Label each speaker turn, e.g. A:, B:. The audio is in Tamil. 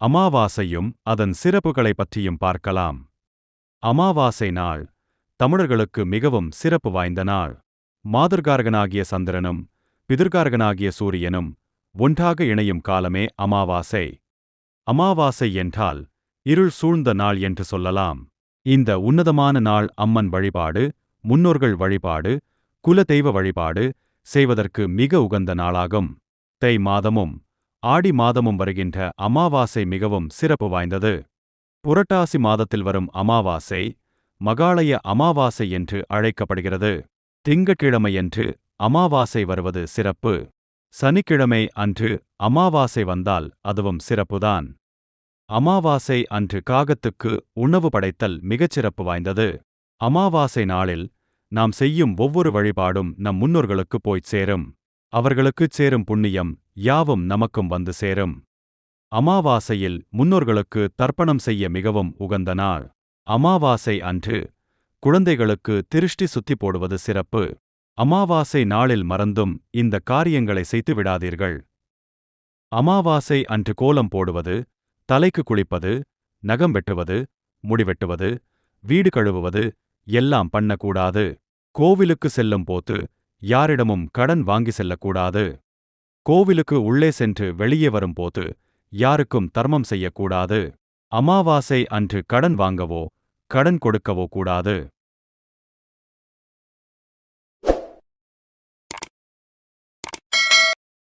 A: அமாவாசையும் அதன் சிறப்புகளைப் பற்றியும் பார்க்கலாம். அமாவாசை நாள் தமிழர்களுக்கு மிகவும் சிறப்பு வாய்ந்த நாள். மாதர்காரகனாகிய சந்திரனும் பிதிர்காரகனாகிய சூரியனும் ஒன்றாக இணையும் காலமே அமாவாசை. அமாவாசை என்றால் இருள் சூழ்ந்த நாள் என்று சொல்லலாம். இந்த உன்னதமான நாள் அம்மன் வழிபாடு முன்னோர்கள் வழிபாடு குல தெய்வ வழிபாடு செய்வதற்கு மிக உகந்த நாளாகும். தை மாதமும் ஆடி மாதமும் வருகின்ற அமாவாசை மிகவும் சிறப்பு வாய்ந்தது. புரட்டாசி மாதத்தில் வரும் அமாவாசை மகாலய அமாவாசை என்று அழைக்கப்படுகிறது. திங்கட்கிழமையன்று அமாவாசை வருவது சிறப்பு. சனிக்கிழமை அன்று அமாவாசை வந்தால் அதுவும் சிறப்புதான். அமாவாசை அன்று காகத்துக்கு உணவு படைத்தல் மிகச்சிறப்பு வாய்ந்தது. அமாவாசை நாளில் நாம் செய்யும் ஒவ்வொரு வழிபாடும் நம் முன்னோர்களுக்கு போய்ச் சேரும். அவர்களுக்குச் சேரும் புண்ணியம் யாவும் நமக்கும் வந்து சேரும். அமாவாசையில் முன்னோர்களுக்கு தர்ப்பணம் செய்ய மிகவும் உகந்த நாள். அமாவாசை அன்று குழந்தைகளுக்கு திருஷ்டி சுத்தி போடுவது சிறப்பு. அமாவாசை நாளில் மறந்தும் இந்த காரியங்களை செய்து விடாதீர்கள். அமாவாசை அன்று கோலம் போடுவது தலைக்கு குளிப்பது நகம் வெட்டுவது முடிவெட்டுவது வீடு கழுவுவது எல்லாம் பண்ணக்கூடாது. கோவிலுக்கு செல்லும் போது யாரிடமும் கடன் வாங்கி செல்லக்கூடாது. கோவிலுக்கு உள்ளே சென்று வெளியே வரும்போது யாருக்கும் தர்மம் செய்யக்கூடாது. அமாவாசை அன்று கடன் வாங்கவோ கடன் கொடுக்கவோ கூடாது.